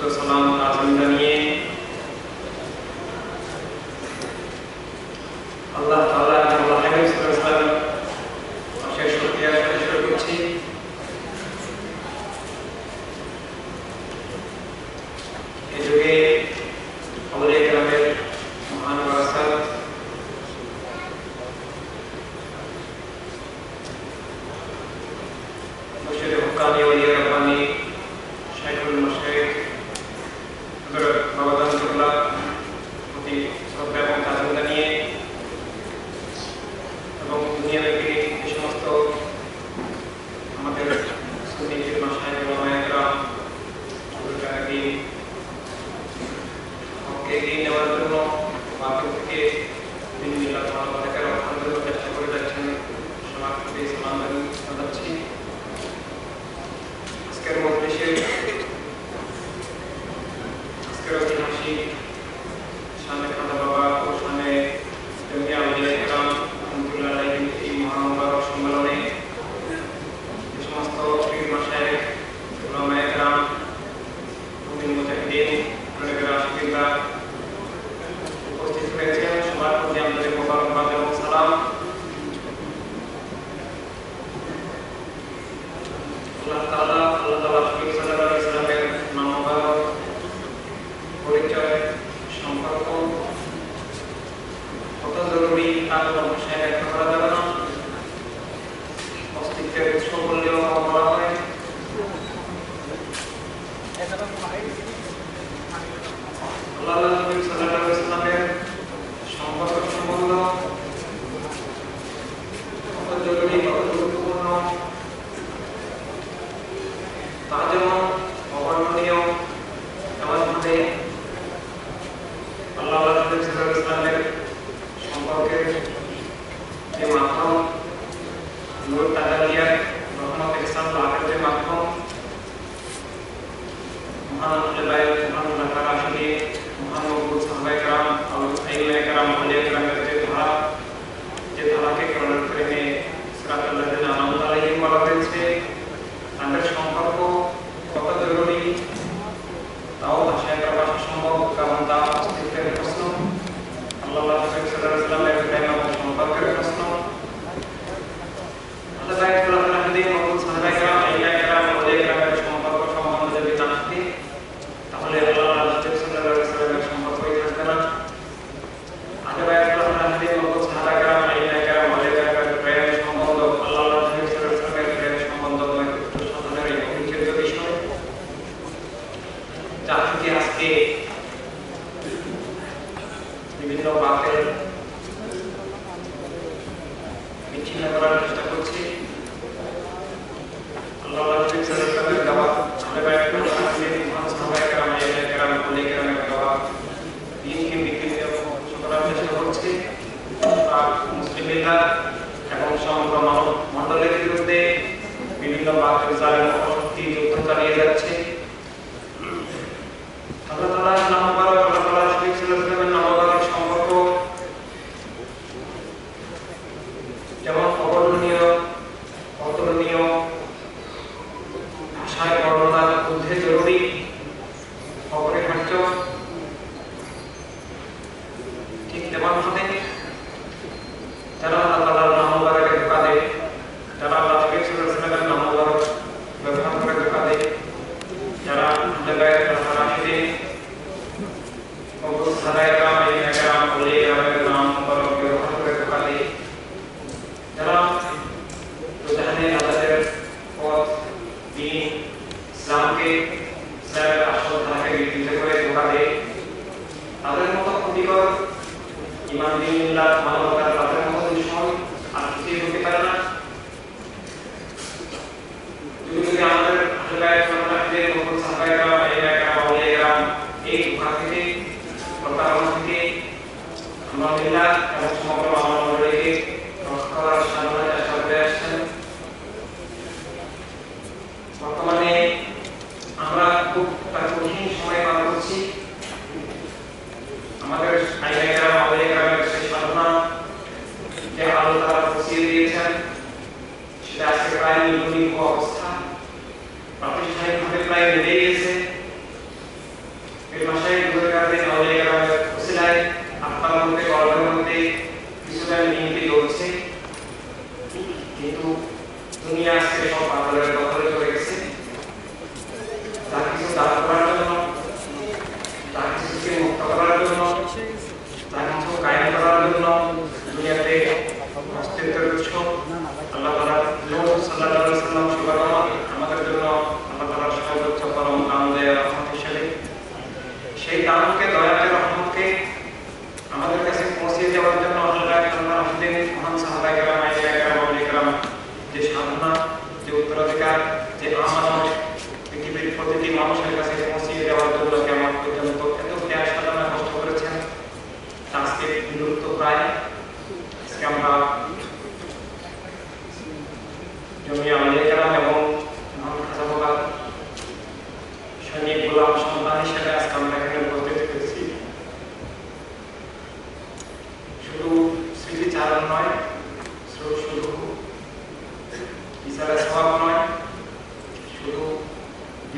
শুক্র সালাম তাজিম জানিয়ে আল্লাহ তাআলা আল্লাহ বিভিন্ন জালেম শক্তি যুদ্ধ চালিয়ে যাচ্ছে।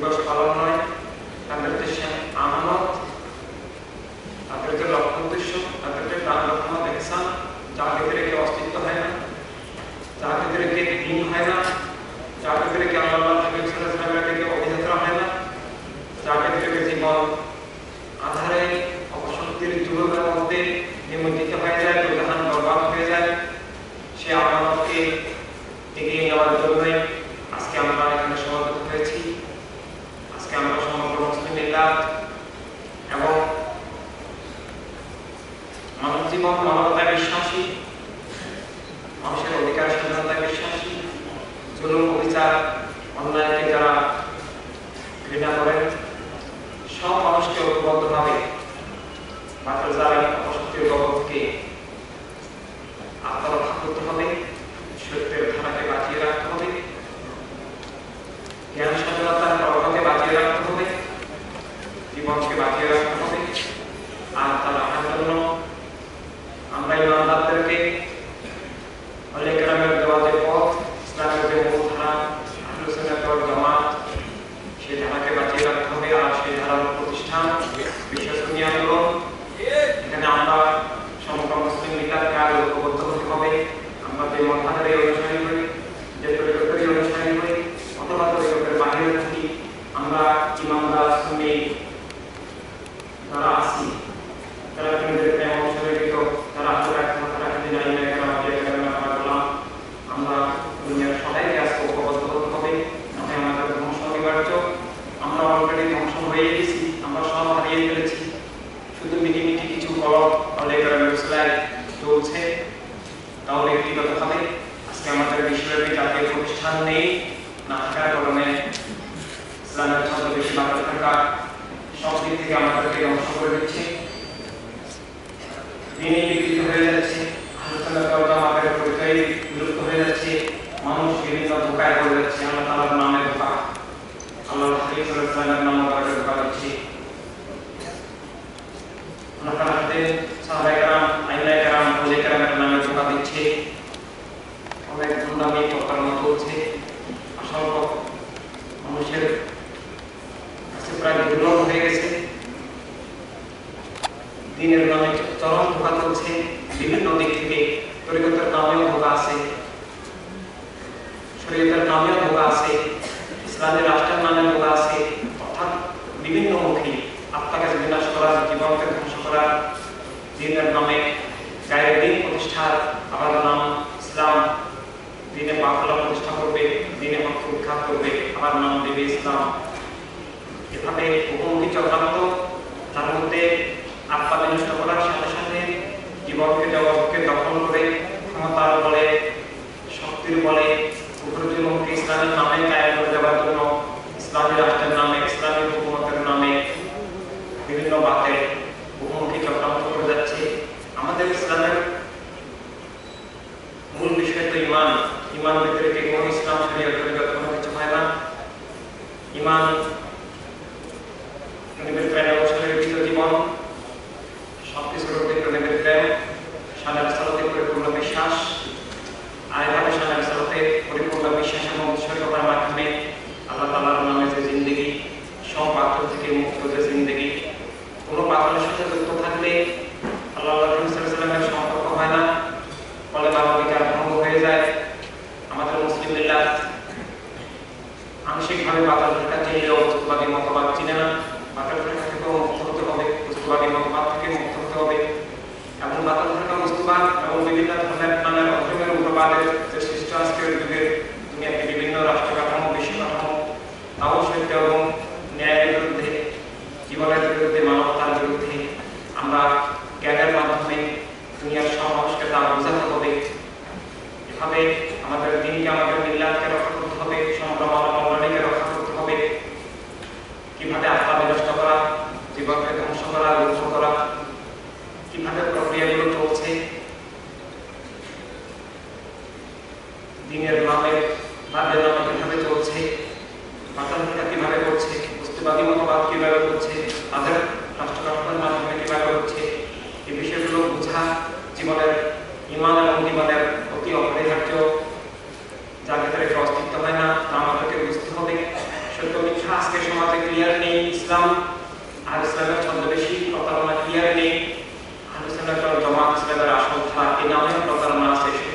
কিংবা ফালানো Mám všechno nekaj še na taj Zhodnou zgodno সব থেকে আমাদেরকে ধ্বংস করে দিচ্ছে। দিনে বিকৃত হয়ে যাচ্ছে। আমাদের পরিচয় বিলুপ্ত হয়ে যাচ্ছে। মানুষ বিভিন্ন ধোকায় পড়ে যাচ্ছে। আল্লাহ তালার নামে ধোকা আল্লাহ হাকিফুলের নামে ধোকা দিচ্ছে। আল্লাহ তালাতে সাহাবাইকার অনেক ধন্দামি অসংখ্য মানুষের দিনের নামে চরম ধোকা চলছে, বিভিন্ন দিক থেকে তরিকতের নামেও ধোকা আছে। শরীরতার নামেও ধোকা আছে, ইসলামের রাষ্ট্রের নামে ধোকা আছে। অর্থাৎ বিভিন্ন মুখী আত্মাকে বিনাশ করা, জীবনকে ধ্বংস করা, দিনের নামে গায়ের দিন প্রতিষ্ঠার আবার নাম ইসলাম। দিনে বাংলা প্রতিষ্ঠা করবে, দিনে মাত্র উদ্ধার করবে, আবার নাম দেবে ইসলাম। এভাবে বহুমুখী চক্রান্ত বলে, শক্তির বলে কুফরুদ্দিন ইসলামের নামে কায়েম করে দেওয়ার জন্য, ইসলামী রাষ্ট্রের নামে, ইসলামী হুকুমতের নামে বিভিন্ন বাতে উপমুখী চক্রান্ত করে যাচ্ছে। আমাদের ইসলামের মূল বিষয় তো ইমান। ইমান ভিতরে কোনো ইসলাম শরীয়তের কোনো কিছু হয় না? ইমান কীভাবে হচ্ছে তাদের রাষ্ট্র গঠনের মাধ্যমে কীভাবে হচ্ছে। এই বিষয়গুলো বোঝা জীবনের ইমান এবং জীবনের অতি অপরিহার্য। যার ভিতরে একটু অস্তিত্ব হয় না, তা আমাদেরকে বুঝতে হবে। সত্য মিথ্যা আজকে সমাজে ক্লিয়ার নেই, ইসলাম আর ইসলামের ছন্দবেশী প্রতারণা ক্লিয়ার নেই। আর ইসলামের জমা ইসলামের আসল এই নামে প্রতারণা আছে।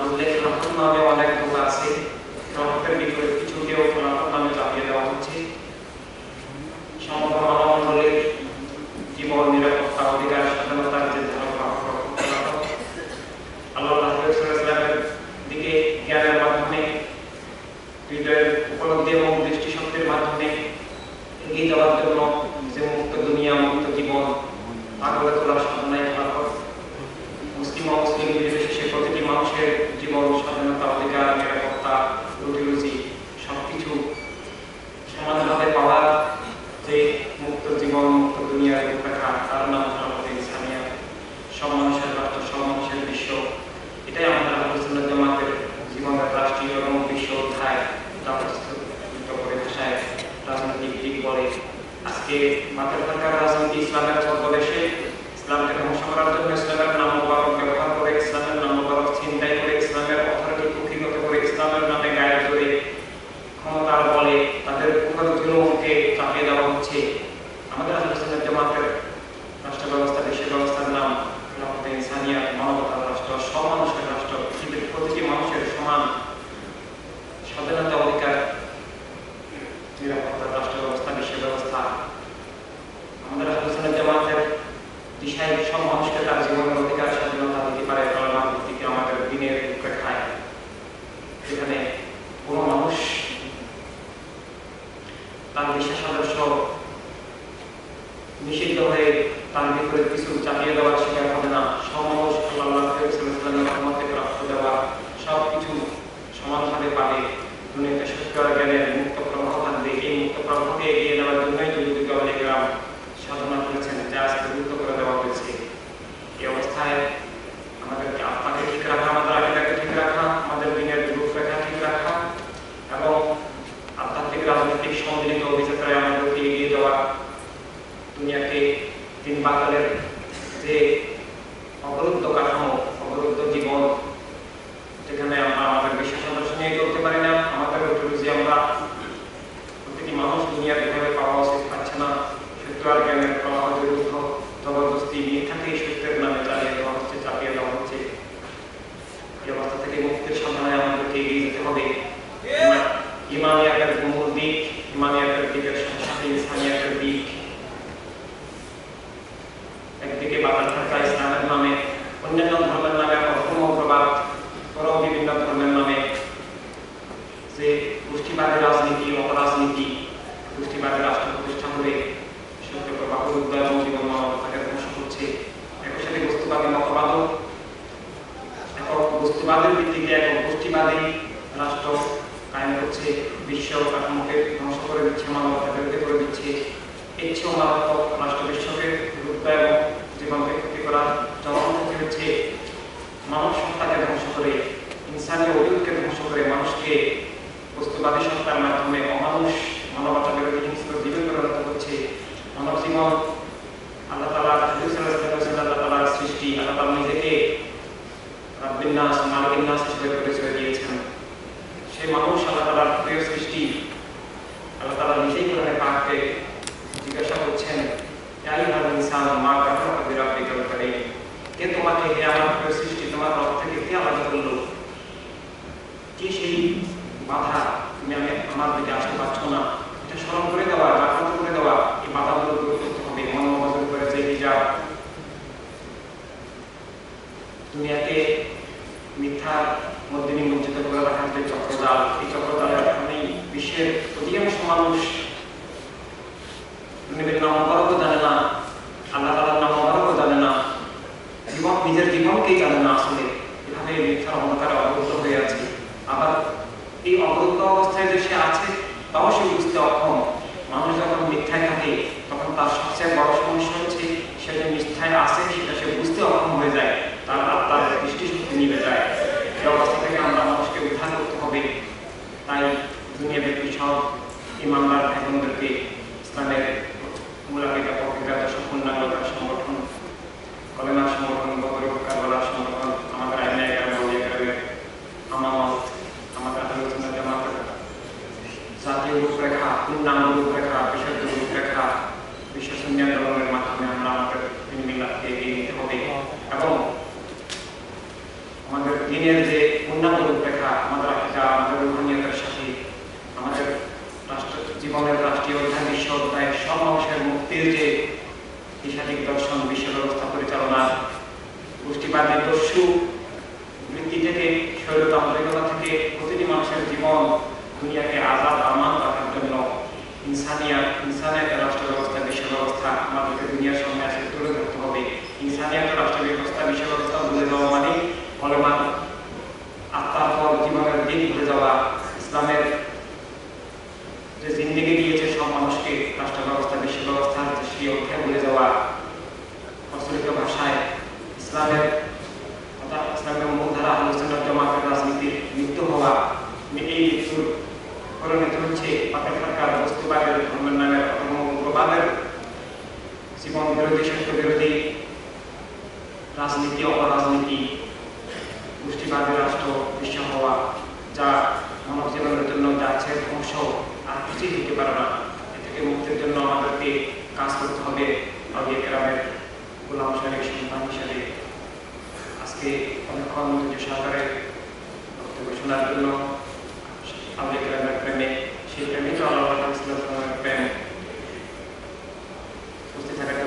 معلوم لكن الحكم ما بيعلق her çama রাজনৈতিক সম্মিলিত অভিযাত্রায় আমাদেরকে এগিয়ে যাওয়ার দুনিয়াকে তিন বাঙালের gimnasio, uma luz জাতির রূপরেখা পূর্ণাঙ্গ রূপরেখা বিশুদ্ধ রূপরেখা বিশ্ব সংজ্ঞান মাধ্যমে আমরা আমাদের মিলাদকে এগিয়ে হবে। এবং আমাদের দিনের যে পূর্ণাঙ্গ রূপরেখা, আমাদের আকিদা আমাদের রূপনীয়তার সাথে, আমাদের রাষ্ট্র, জীবনের রাষ্ট্রীয় অধ্যায়, বিশ্ব অধ্যায়, সব মানুষের মুক্তির যে দিশাদিক দর্শন, বিশ্ব ব্যবস্থা পরিচালনা গোষ্ঠীবাদের দস্যু বৃত্তি থেকে শৈলতা থেকে প্রতিটি মানুষের জীবন দুনিয়াকে আজাদ আমান রাখার জন্য ইনসানিয়া ইনসানিয়াতে রাষ্ট্র ব্যবস্থা, বিশ্ব ব্যবস্থা আমাদেরকে দুনিয়ার সামনে আসে তুলে ধরতে হবে। ইনসানিয়াতে রাষ্ট্র ব্যবস্থা, বিশ্ব ব্যবস্থা তুলে দেওয়া মানে ফলমান উপনিবেশিত বিরোধী রাজনীতি, অপরাজনীতি গোষ্ঠীবাদী রাষ্ট্র বিশ্ব হওয়া, যা মানব জীবনের জন্য যা ধ্বংস, আর কিছুই হতে পারে না। এ থেকে মুক্তির জন্য আমাদেরকে কাজ করতে হবে আগে গ্রামের গোলাম সাহেব সন্তান হিসাবে। আজকে অনেকক্ষণ মন্ত্রী সরকারের বক্তব্য শোনার জন্য আগে গ্রামের প্রেমে, সেই প্রেমে তো আল্লাহ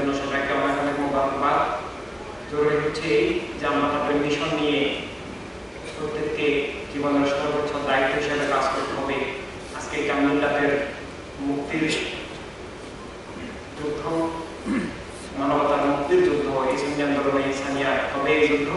জন্য সবাইকে অনেক অনেক মোবাইল জরুরি হচ্ছে এই যে আমরা তাদের মিশন নিয়ে প্রত্যেককে জীবনের সর্বোচ্চ দায়িত্ব হিসেবে কাজ করতে হবে। আজকে এটা মুক্তির যুদ্ধ, মানবতার মুক্তির যুদ্ধ, এই আন্দোলনে ইসানিয়া তবে এই যুদ্ধ?